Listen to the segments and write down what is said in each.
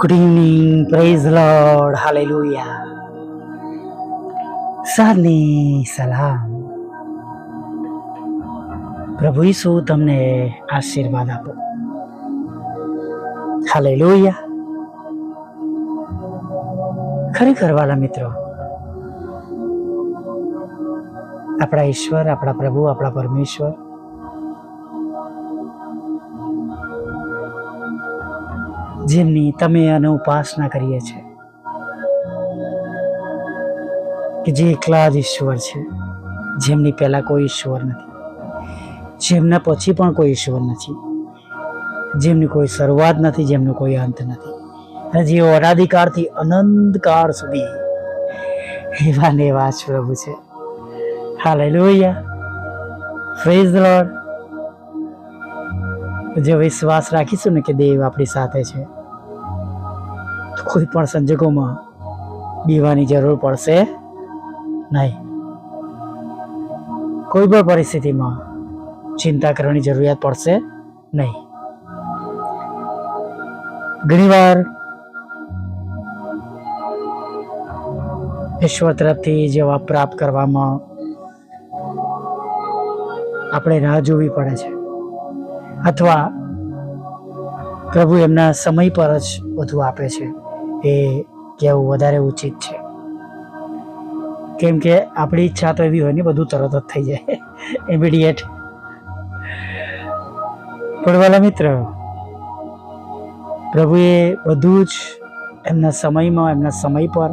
Good evening praise Lord hallelujah સાદની સલામ પ્રભુ ઈસુ તમને આશીર્વાદ આપો. હાલેલુયા ખરેખર વાલા મિત્રો, આપણા ઈશ્વર, આપણા પ્રભુ, આપણા પરમેશ્વર જેમની તમે અને ઉપાસના કરીએ છીએ. કે જે એકલા જ ઈશ્વર છે, જેમની પહેલાં કોઈ ઈશ્વર નથી, જેમના પછી પણ કોઈ ઈશ્વર નથી, જેમની કોઈ શરૂઆત નથી, જેમનો કોઈ અંત નથી. અને જે અનાધિકારથી અનંતકાળ સુધી એવા ને એવા જ પ્રભુ છે. હાલેલુયા પ્રેઝ ફ્રેઝ લોર્ડ જો વિશ્વાસ રાખીશું ને કે દેવ આપણી સાથે છે તો કોઈ પણ સંજોગોમાં બીવાની જરૂર પડશે નહીં. કોઈ પણ પરિસ્થિતિમાં ચિંતા કરવાની જરૂરિયાત પડશે નહીં. ઘણીવાર ઈશ્વર તરફથી જવાબ પ્રાપ્ત કરવામાં આપણે રાહ જોવી પડે છે. અથવા પ્રભુ એમના સમય પર જ બધું આપે છે, એ કહેવું વધારે ઉચિત છે. કેમ કે આપણી ઈચ્છા તો એવી હોય ને, બધું તરત જ થઈ જાય. ઇમિડિયેટ પડવાલા મિત્ર, પ્રભુએ બધું જ એમના સમયમાં, એમના સમય પર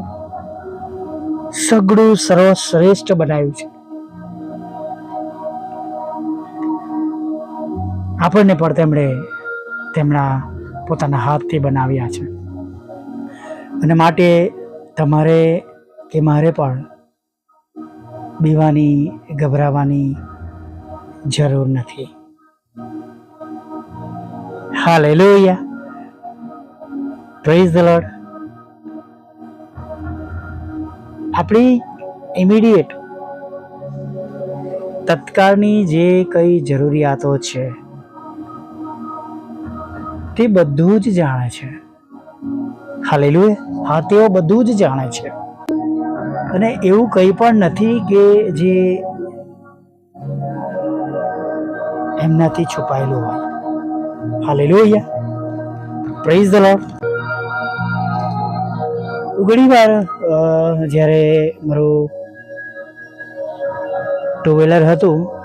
સગડું સર્વશ્રેષ્ઠ બનાવ્યું છે. આપણને પણ તેમણે તેમના પોતાના હાથથી બનાવ્યા છે. અને માટે તમારે કે મારે પણ બીવાની, ગભરાવાની જરૂર નથી. હાલેલુયા. પ્રેઝ ધ લોર્ડ આપણી ઇમિડિયેટ તત્કાળની જે કઈ જરૂરિયાતો છે તે બધું જ જાણે છે. હાલેલુયા. હા, તેઓ બધું જ જાણે છે. અને એવું કંઈ પણ નથી કે જે એમનાથી છુપાયેલું હોય. હાલેલુયા. પ્રેઝ ધ લોર્ડ ઘણી વાર જ્યારે મારું ટુ વ્હીલર હતું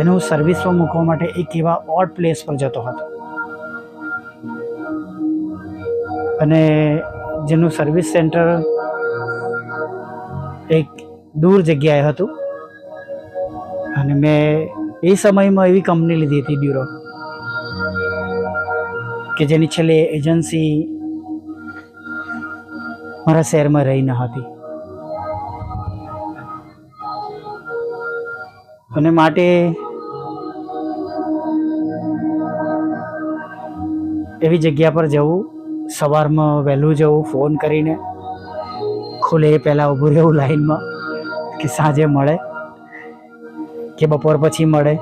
એને હું સર્વિસમાં મૂકવા માટે એક એવા ઓડ પ્લેસ પર જતો હતો. અને જેનું સર્વિસ સેન્ટર એક દૂર જગ્યાએ હતું. અને મેં એ સમયમાં એવી કંપની લીધી હતી ડ્યુરો કે જેની છેલ્લે એજન્સી મારા શહેરમાં રહી ન હતી. અને માટે એવી જગ્યા પર જવું, સવારમાં વહેલું જવું, ફોન કરીને, ખુલે એ પહેલાં ઊભું રહેવું લાઈનમાં, કે સાંજે મળે, કે બપોર પછી મળે.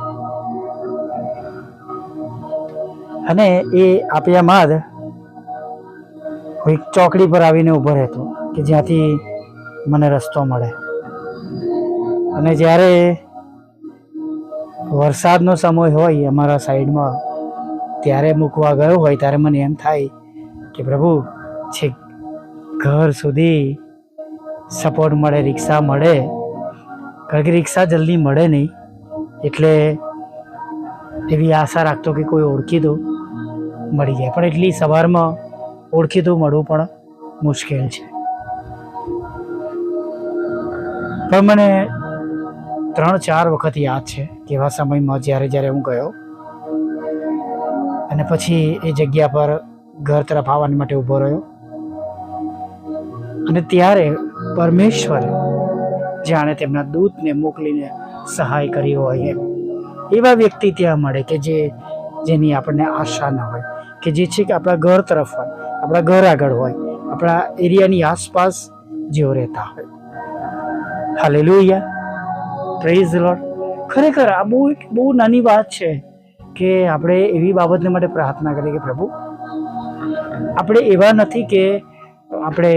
અને એ આપ્યામાં જ કોઈક ચોકડી પર આવીને ઊભો રહેતો, કે જ્યાંથી મને રસ્તો મળે. અને જ્યારે વરસાદનો સમય હોય અમારા સાઈડમાં ત્યારે મૂકવા ગયો હોય ત્યારે મને એમ થાય કે પ્રભુ છેક ઘર સુધી સપોર્ટ મળે, રિક્ષા મળે, કારણ કે રિક્ષા જલ્દી મળે નહીં, એટલે એવી આશા રાખતો કે કોઈ ઓળખીતું મળી જાય. પણ એટલી સવારમાં ઓળખીતું મળવું પણ મુશ્કેલ છે. પણ મને ત્રણ ચાર વખત યાદ છે કે એવા સમયમાં જ્યારે જ્યારે હું ગયો અને પછી એ જગ્યા પર ઘર તરફ આવવા માટે ઊભો રહ્યો. અને ત્યારે પરમેશ્વરે જાણે તેમના દૂતને મોકલીને સહાય કરી હોય એમ. એવા વ્યક્તિ ત્યાં મળે કે જે, જેની આપણને આશા ન હોય, કે જે છે કે આપણા ઘર તરફ હોય, આપણા ઘર આગળ હોય, આપણા એરિયાની આસપાસ જેઓ રહેતા હોય. હાલેલુયા પ્રેઝ લોર્ડ ખરેખર આ બહુ એક બહુ નાની વાત છે. કે આપણે એવી બાબતને માટે પ્રાર્થના કરીએ કે પ્રભુ, આપણે એવા નથી કે આપણે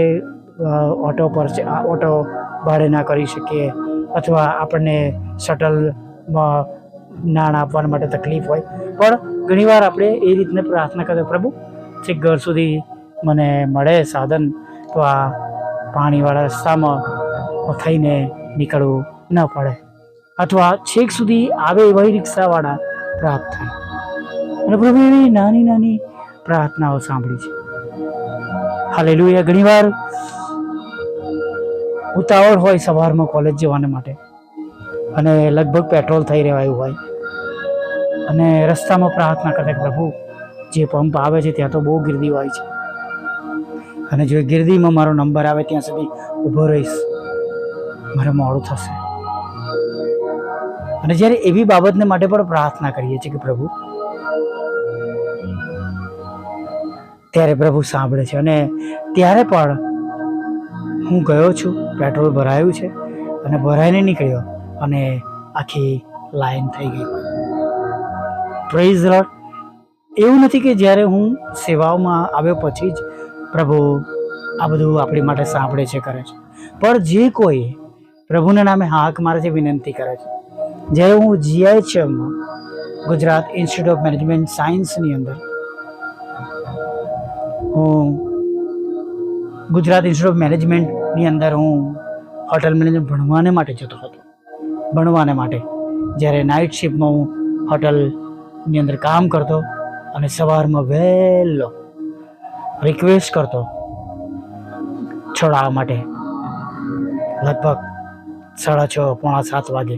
ઓટો પર ઓટો ભાડે ના કરી શકીએ અથવા આપણને શટલમાં નાણાં આપવા માટે તકલીફ હોય. પણ ઘણીવાર આપણે એ રીતને પ્રાર્થના કરીએ, પ્રભુ, છેક ઘર સુધી મને મળે સાધન, તો આ પાણીવાળા રસ્તામાં થઈને નીકળવું ન પડે. અથવા, છેક સુધી આવે એવા રિક્ષાવાળા પ્રાપ્ત થાય. અને પ્રભુ એવી નાની નાની પ્રાર્થનાઓ સાંભળી છે. હાલેલુયા. ઘણીવાર ઉતાવળ હોય સવારમાં કોલેજ જવાને માટે. અને લગભગ પેટ્રોલ થઈ રહેવાયું હોય. અને રસ્તામાં પ્રાર્થના કરે પ્રભુ, જે પંપ આવે છે ત્યાં તો બહુ ગીર્દી હોય છે. અને જો ગીર્દીમાં મારો નંબર આવે, ત્યાં સુધી ઊભો રહીશ. મારે મોડું થશે. અને જ્યારે એવી બાબતને માટે પણ પ્રાર્થના કરીએ છીએ કે પ્રભુ, ત્યારે પ્રભુ સાંભળે છે અને ત્યારે પણ હું ગયો છું, પેટ્રોલ ભરાયું છે અને ભરાઈને નીકળ્યો અને આખી લાઈન થઈ ગઈ. પ્રેઝ રડ એવું નથી કે જ્યારે હું સેવાઓમાં આવ્યો પછી જ પ્રભુ આ બધું આપણી માટે સાંભળે છે, કરે છે. પણ જે કોઈ પ્રભુના નામે હાક મારે છે, વિનંતી કરે છે. જ્યારે હું જીઆઈએચએમમાં ગુજરાત ઇન્સ્ટિટ્યૂટ ઓફ મેનેજમેન્ટ સાયન્સની અંદર હું ગુજરાત ઇન્સ્ટિટ્યૂટ ઓફ મેનેજમેન્ટની અંદર હું હોટલ મેનેજમેન્ટ ભણવાને માટે જતો હતો. ભણવાને માટે. જ્યારે નાઇટ શિફ્ટમાં હું હોટલની અંદર કામ કરતો અને સવારમાં વહેલો રિક્વેસ્ટ કરતો છોડાવવા માટે. લગભગ સાડા છ, પોણા સાત વાગે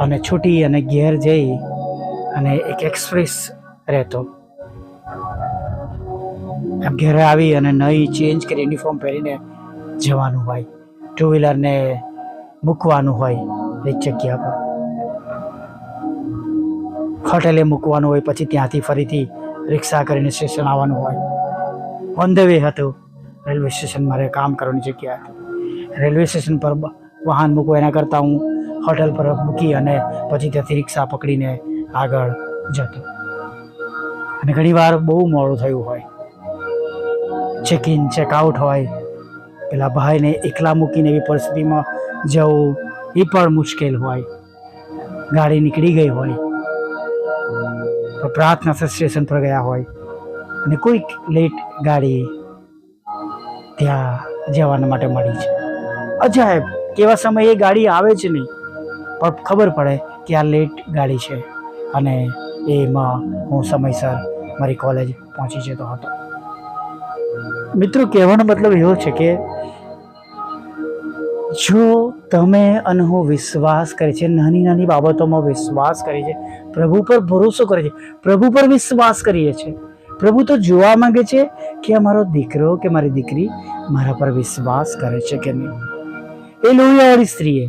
અને છૂટી અને ઘેર જઈ અને એક એક્સપ્રેસ રહેતો. એમ ઘરે આવી અને નહીં ચેન્જ કરી યુનિફોર્મ પહેરીને જવાનું હોય. ટુ વ્હીલરને મૂકવાનું હોય એક જગ્યા પર. હોટેલે મૂકવાનું હોય, પછી ત્યાંથી ફરીથી રિક્ષા કરીને સ્ટેશન આવવાનું હોય. ઓન ધ વે હતું. રેલવે સ્ટેશન મારે કામ કરવાની જગ્યા હતી. રેલવે સ્ટેશન પર વાહન મૂકવું એના કરતાં હું હોટેલ પર મૂકી અને પછી ત્યાંથી રિક્ષા પકડીને આગળ જતો. અને ઘણીવાર બહુ મોડું થયું હોય. ચેક ઇન ચેકઆઉટ હોય. પેલા ભાઈને એકલા મૂકીને એવી પરિસ્થિતિમાં જવું એ પણ મુશ્કેલ હોય. ગાડી નીકળી ગઈ હોય. તો પ્રાર્થના સ્ટેશન પર ગયા હોય. અને કોઈક લેટ ગાડી ત્યાં જવાના માટે મળી છે. અજાયબ કેવા સમયે ગાડી આવે જ નહીં. પણ ખબર પડે કે આ લેટ ગાડી છે. અને એમાં હું સમયસર મારી કોલેજ પહોંચી જતો હતો. મિત્રો, કહેવાનો મતલબ એવો છે કે જો તમે અને હું વિશ્વાસ કરે છે નાની નાની બાબતોમાં વિશ્વાસ કરી છે પ્રભુ પર ભરોસો કરે છે પ્રભુ પર વિશ્વાસ કરીએ છીએ, પ્રભુ તો જોવા માંગે છે કે અમારો દીકરો કે મારી દીકરી મારા પર વિશ્વાસ કરે છે કે નહીં? એ લોહીવાળી સ્ત્રીએ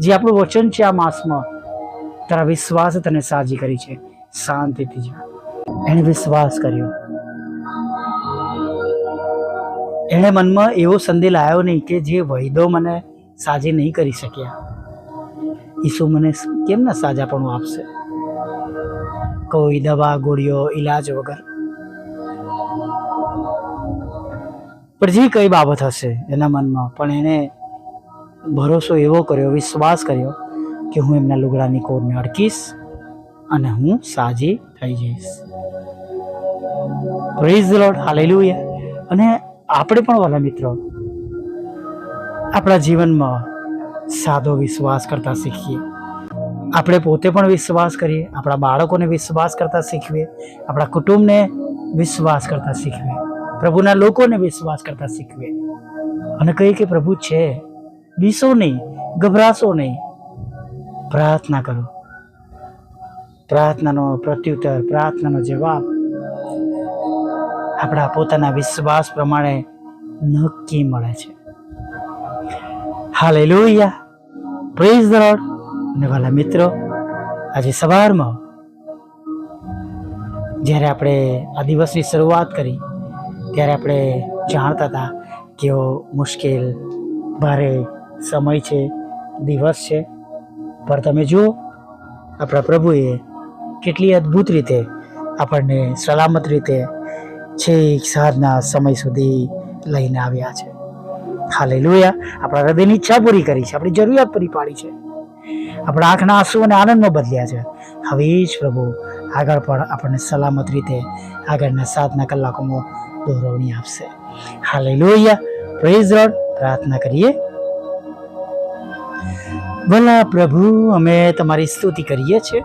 જે આપણું વચન છે આ માસમાં, તારા વિશ્વાસ તને સાજી કરી છે. શાંતિથી જા. એણે વિશ્વાસ કર્યો. એણે મનમાં એવો સંદેહ લાવ્યો નહીં કે જે વૈદો મને સાજી નહીં કરી શક્યા. ઈસુ મને કેમ ના સાજાપણું આપશે? કોઈ દવા, ગોળીઓ, ઈલાજ વગર. પણ જે કઈ બાબત હશે એના મનમાં, પણ એને ભરોસો એવો કર્યો, વિશ્વાસ કર્યો કે હું એમના લુગડાની કોરને અડકીશ અને હું સાજી થઈ જઈશ. પ્રેઝ લોર્ડ હાલેલુયા અને આપણે પણ વાલા મિત્રો, આપણા જીવનમાં સાદો વિશ્વાસ કરતા શીખીએ. આપણે પોતે પણ વિશ્વાસ કરીએ, આપણા બાળકોને વિશ્વાસ કરતા શીખવીએ, આપણા કુટુંબને વિશ્વાસ કરતા શીખવીએ, પ્રભુના લોકોને વિશ્વાસ કરતા શીખવીએ. અને કહીએ કે પ્રભુ છે બીસો નહીં ગભરાશો નહીં પ્રાર્થના કરો. પ્રાર્થનાનો પ્રત્યુત્તર, પ્રાર્થનાનો જવાબ આપણા પોતાના વિશ્વાસ પ્રમાણે નક્કી મળે છે. હાલેલુયા. પ્રેઝ ધ લોર્ડ અને વાલા મિત્રો, આજે સવારમાં જ્યારે આપણે આ દિવસની શરૂઆત કરી, ત્યારે આપણે જાણતા હતા કેવો મુશ્કેલ, ભારે સમય છે, દિવસ છે. પણ તમે જુઓ, આપણા પ્રભુએ કેટલી અદ્ભુત રીતે આપણને સલામત રીતે છેક સાંજના સમય સુધી લઈને આવ્યા છે. હાલે આપણા હૃદયની ઈચ્છા પૂરી કરી છે, આપણી જરૂરિયાત પૂરી પાડી છે. આપણા આંખના આંસુઓને આનંદમાં બદલ્યા છે. હવે જ પ્રભુ આગળ પણ આપણને સલામત રીતે આગળના સાતના કલાકોમાં દોરવણી આપશે. હાલે લોહિયા પ્રેઝ રોડ પ્રાર્થના કરીએ. ભલા પ્રભુ, અમે તમારી સ્તુતિ કરીએ છીએ.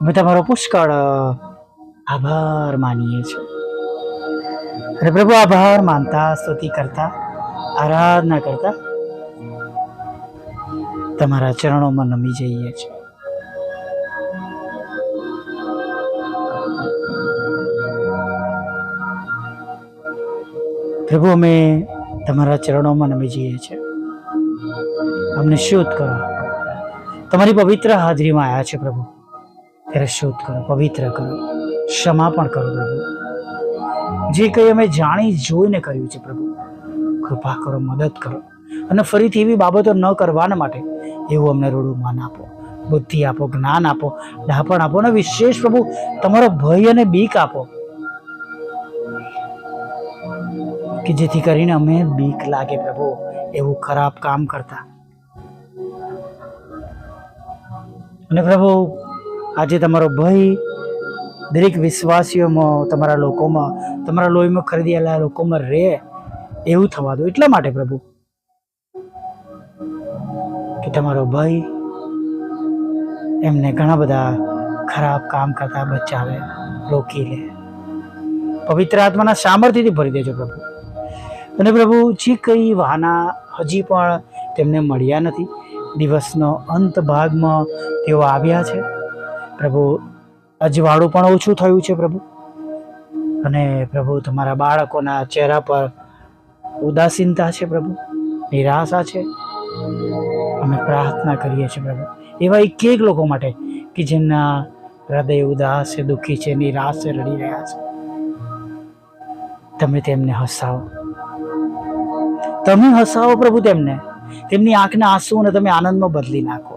અમે તમારો પુષ્કળ આભાર માનીએ છીએ. પ્રભુ, આભાર માનતા, સ્તુતિ કરતા, આરાધના કરતા, તમારા ચરણોમાં નમી જઈએ છીએ. પ્રભુ, અમે તમારા ચરણોમાં નમી જઈએ છીએ. અમને શુદ્ધ કરો. તમારી પવિત્ર હાજરીમાં આવ્યા છે પ્રભુ. ત્યારે શુદ્ધ કરો, પવિત્ર કરો, ક્ષમા પણ કરો પ્રભુ. જે કંઈ અમે જાણી, જોઈને કર્યું છે પ્રભુ, કૃપા કરો, મદદ કરો અને ફરીથી એવી બાબતો ન કરવાના માટે એવું અમને રૂડું માન આપો, બુદ્ધિ આપો, જ્ઞાન આપો, ડાપણ આપો અને વિશેષ પ્રભુ તમારો ભય અને બીક આપો. કે જેથી કરીને અમે બીક લાગે પ્રભુ, એવું ખરાબ કામ કરતા. અને પ્રભુ, આજે તમારો ભય દરેક વિશ્વાસીઓમાં, તમારા લોકોમાં, તમારા લોહીમાં ખરીદેલા લોકોમાં રહે એવું થવા દો. એટલા માટે પ્રભુ કે તમારો ભય એમને ઘણા બધા ખરાબ કામ કરતા બચાવે, રોકી લે. પવિત્ર આત્માના સામર્થ્યથી ભરી દેજો પ્રભુ. અને પ્રભુ, જે કંઈ વાહના હજી પણ તેમને મળ્યા નથી દિવસનો અંત ભાગમાં તેઓ આવ્યા છે. પ્રભુ, અજવાળું પણ ઓછું થયું છે પ્રભુ. અને પ્રભુ, તમારા બાળકોના ચહેરા પર ઉદાસીનતા છે પ્રભુ. નિરાશા છે. અમે પ્રાર્થના કરીએ છીએ પ્રભુ. એવા એક એક લોકો માટે કે જેમના હૃદય ઉદાસ છે, દુઃખી છે, નિરાશ છે, રડી રહ્યા છે. તમે તેમને હસાવો. તમે હસાવો પ્રભુ તેમને. તેમની આંખના આંસુઓને તમે આનંદમાં બદલી નાખો.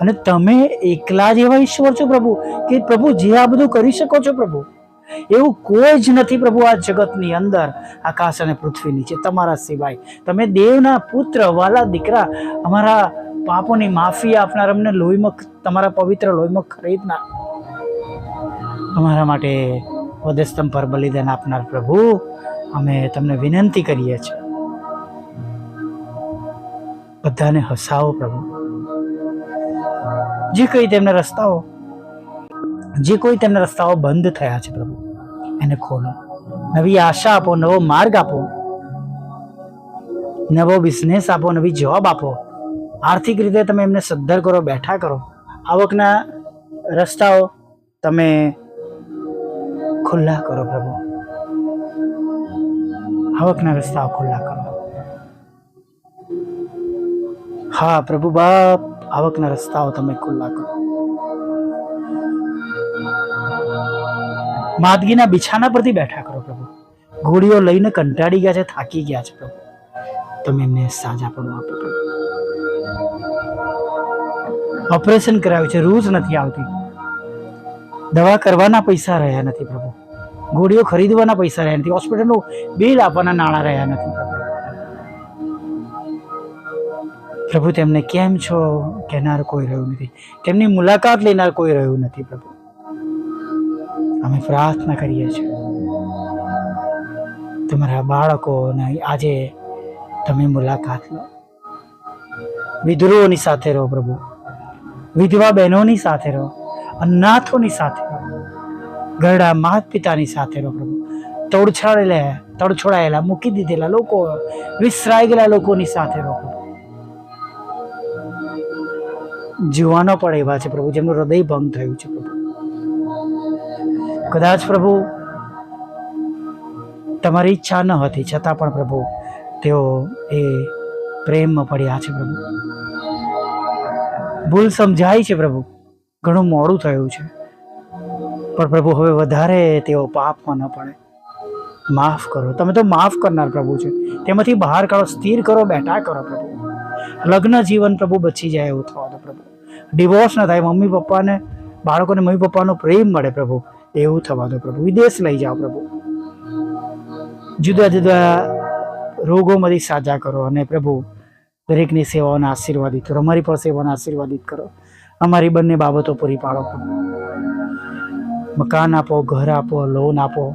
અને તમે એકલા જ એવા ઈશ્વર છો પ્રભુ, કે પ્રભુ જે આ બધું કરી શકો છો પ્રભુ? એવું કોઈ જ નથી પ્રભુ આ જગતની અંદર આકાશ અને પૃથ્વી નીચે, તમારા સિવાય. તમે દેવના પુત્ર, વાલા, દીકરા, અમારા પાપોની માફી આપનાર અમને લોહીમાં તમારા પવિત્ર લોહીમાં ખરીદનાર અમારા માટે વધસ્તંભ પર બલિદાન આપનાર પ્રભુ, અમે તમને વિનંતી કરીએ છીએ. બધાને હસાવો પ્રભુ. જે કંઈ તેમના રસ્તાઓ, જે કોઈ તેમના રસ્તાઓ બંધ થયા છે પ્રભુ, એને ખોલો. નવી આશા આપો, નવો માર્ગ આપો. નવો બિઝનેસ આપો, નવી જોબ આપો. આર્થિક રીતે તમે એમને સદ્ધર કરો, બેઠા કરો. આવકના રસ્તાઓ તમે ખુલ્લા કરો પ્રભુ. આવકના રસ્તાઓ ખુલ્લા કરો. હા, પ્રભુ બાપ, આવકના રસ્તાઓ તમે ખુલ્લા કરો. માદગીના બિછાના પરથી બેઠા કરો પ્રભુ. ગોળીઓ લઈને કંટાળી ગયા છે, થાકી ગયા છે પ્રભુ. તમે એમને સાજાપણું આપો પ્રભુ. ઓપરેશન કરાવ્યું છે રૂઝ નથી આવતી. દવા કરવાના પૈસા રહ્યા નથી પ્રભુ. ગોળીઓ ખરીદવાના પૈસા રહ્યા નથી. હોસ્પિટલનું બિલ આપવાના નાણાં રહ્યા નથી. પ્રભુ, તેમને કેમ છો? કહેનાર કોઈ રહ્યું નથી. તેમની મુલાકાત લેનાર કોઈ રહ્યું નથી, પ્રભુ. અમે પ્રાર્થના કરીએ છીએ. તમારા બાળકોને આજે તમે મુલાકાત લો. વિધુરોની સાથે રહો, પ્રભુ. વિધવા બહેનોની સાથે રહો. અનાથોની સાથે રહો. ગરડા માત પિતાની સાથે રહો, પ્રભુ. તોડછાડેલા, તડછોડાયેલા, મૂકી દીધેલા લોકો, વિસરાઈ ગયેલા લોકોની સાથે રહો જીવાનો પણ એવા છે પ્રભુ, જેમનું હૃદય ભંગ થયું છે પ્રભુ. કદાચ પ્રભુ તમારી ઈચ્છા ન હતી, છતાં પણ પ્રભુ તેઓ એ પ્રેમમાં પડ્યા છે પ્રભુ. ભૂલ સમજાય છે પ્રભુ, ઘણું મોડું થયું છે. પણ પ્રભુ હવે વધારે તેઓ પાપમાં ન પડે. માફ કરો, તમે તો માફ કરનાર પ્રભુ છે. તેમાંથી બહાર કાઢો, સ્થિર કરો, બેઠા કરો પ્રભુ. લગ્ન જીવન પ્રભુ બચી જાય એવું થવા દો પ્રભુ. ડિવોર્સ ન થાય. મમ્મી પપ્પાને, બાળકોને મમ્મી પપ્પાનો પ્રેમ મળે પ્રભુ. એવું થવા દો પ્રભુ. વિદેશ લઈ જાઓ પ્રભુ. જુદા જુદા રોગોમાંથી સાજા કરો અને પ્રભુ, દરેકની સેવાઓને આશીર્વાદિત કરો. અમારી પણ સેવાને આશીર્વાદિત કરો. અમારી બંને બાબતો પૂરી પાડો મકાન આપો, ઘર આપો લોન આપો.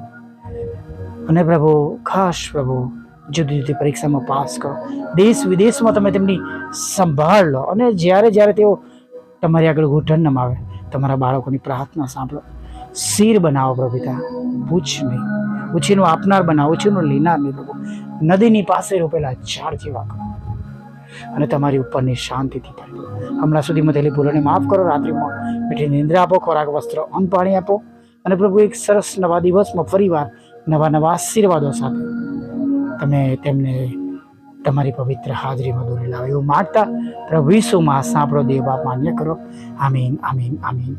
અને પ્રભુ, ખાસ પ્રભુ, જુદી જુદી પરીક્ષામાં પાસ કરો. દેશ વિદેશમાં તમે તેમની સંભાળ લો. અને જ્યારે જ્યારે તેઓ તમારી આગળ ઘૂંટણ નમાવે. તમારા બાળકોની પ્રાર્થના સાંભળો. શીર બનાવો પ્રભુ પિતા પૂછ નહીં. ઉછીનું આપનાર બનાવો, ઉછીનું લેનાર નહીં પ્રભુ. નદીની પાસે રોપેલા ઝાડ જેવા કરો. અને તમારી ઉપરની શાંતિથી ભરી હમણાં સુધીમાં થયેલી ભૂલોને માફ કરો. રાત્રિમાં મીઠી નિંદ્રા આપો, ખોરાક, વસ્ત્ર, અન્ન પાણી આપો. અને પ્રભુ, એક સરસ નવા દિવસમાં ફરીવાર નવા નવા આશીર્વાદો સાથે તમે તેમને તમારી પવિત્ર હાજરીમાં દોરી લાવ એવું માગતા પ્રભુ ઈસુમાં સાંભળો દેવ બાપ માન્ય કરો. આમીન આમીન આમીન.